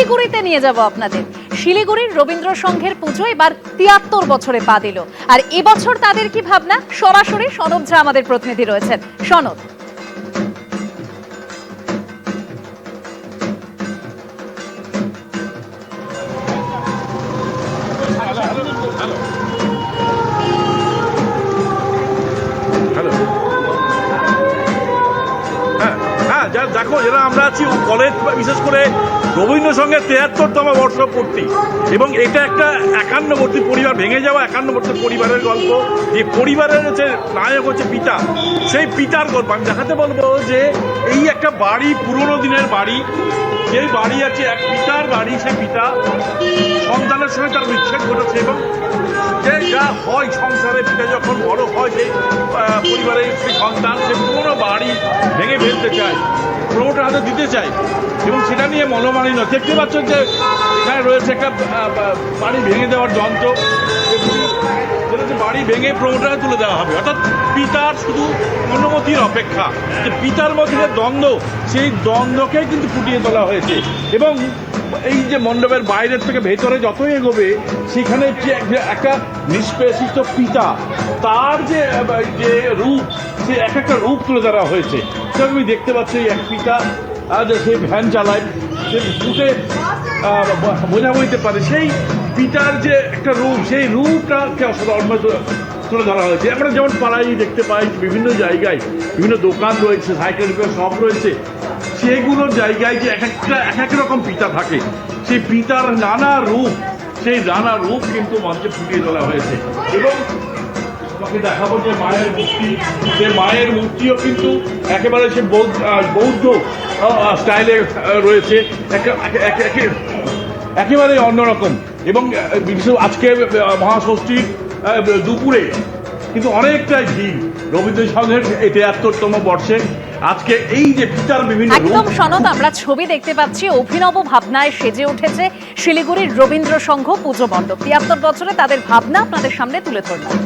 শিলিগুড়িতে নিয়ে যাব আপনাদের। শিলিগুড়ির রবীন্দ্র সংঘের পুজো এবার তিয়াত্তর বছরে পা দিল। আর এবছর তাদের কি ভাবনা? সরাসরি সনদ ঝা আমাদের প্রতিনিধি রয়েছেন। সনদ। দেখো, যারা আমরা আছি কলেজ বিশেষ করে রবীন্দ্রসঙ্গের তেহাত্তরতম বর্ষপূর্তি, এবং এটা একটা একান্নবর্তী পরিবার, ভেঙে যাওয়া একান্নবর্তী পরিবারের গল্প। যে পরিবারের হচ্ছে নায়ক হচ্ছে পিতা, সেই পিতার গল্প। আমি দেখাতে বলব যে এই একটা বাড়ি, পুরনো দিনের বাড়ি, যেই বাড়ি আছে, এক পিতার বাড়ি, সে পিতা সন্তানের সঙ্গে তার বিচ্ছেদ ঘটেছে, এবং যে যা হয় সংসারে, পিতা যখন বড় হয়, সেই পরিবারের সেই সন্তান, সে পুরোনো বাড়ি ভেঙে ফেলতে চায়। পুরোটা হাতে দিতে চাই এবং সেটা নিয়ে মনোমালিন্য। দেখতে পাচ্ছ যে এখানে রয়েছে একটা বাড়ি ভেঙে দেওয়ার যন্ত্র। বাড়ি ভেঙে প্রমোটারে তুলে দেওয়া হবে। অর্থাৎ পিতার শুধু অনুমতির অপেক্ষা। যে পিতার মধ্যে যে দ্বন্দ্ব, সেই দ্বন্দ্বকেই কিন্তু ফুটিয়ে তোলা হয়েছে। এবং এই যে মণ্ডপের বাইরের থেকে ভেতরে যতই এগোবে, সেখানে একটা নিষ্পেষিত পিতা, তার যে যে রূপ, সে এক একটা রূপ তুলে ধরা হয়েছে। তুমি দেখতে পাচ্ছ এক পিতা। যে সে ভ্যান চালায় সে ফুটে বোঝা বইতে পারে, সেই পিতার যে একটা রূপ, সেই রূপটাকে তুলে ধরা হয়েছে। আমরা যেমন পাড়ায় দেখতে পাই বিভিন্ন জায়গায় বিভিন্ন দোকান রয়েছে, সাইকেল রিপেয়ার সব রয়েছে, সেগুলোর জায়গায় যে এক একটা, এক এক রকম পিতা থাকে। সেই পিতার নানা রূপ, সেই নানা রূপ কিন্তু মঞ্চে ফুটিয়ে তোলা হয়েছে। এবং তোমাকে দেখাবো যে মায়ের মূর্তি সে মায়ের মূর্তিও কিন্তু একেবারে সে বৌদ্ধ বৌদ্ধ স্টাইলে রয়েছে। একে- একে- একে- একে- একেবারে অন্যরকম। এবং বিশেষ আজকে মহাষষ্ঠীর দুপুরে কিন্তু অনেকটাই ভিড়। রবীন্দ্র সংঘের এই তেয়াত্তরতম বর্ষে। আজকে এই যে পিতার বিভিন্ন একদম সনদ, আমরা ছবি দেখতে পাচ্ছি। অভিনব ভাবনায় সেজে উঠেছে শিলিগুড়ির রবীন্দ্র সংঘ পুজো মণ্ডপ। তিয়াত্তর বছরে তাদের ভাবনা আপনাদের সামনে তুলে ধরলাম।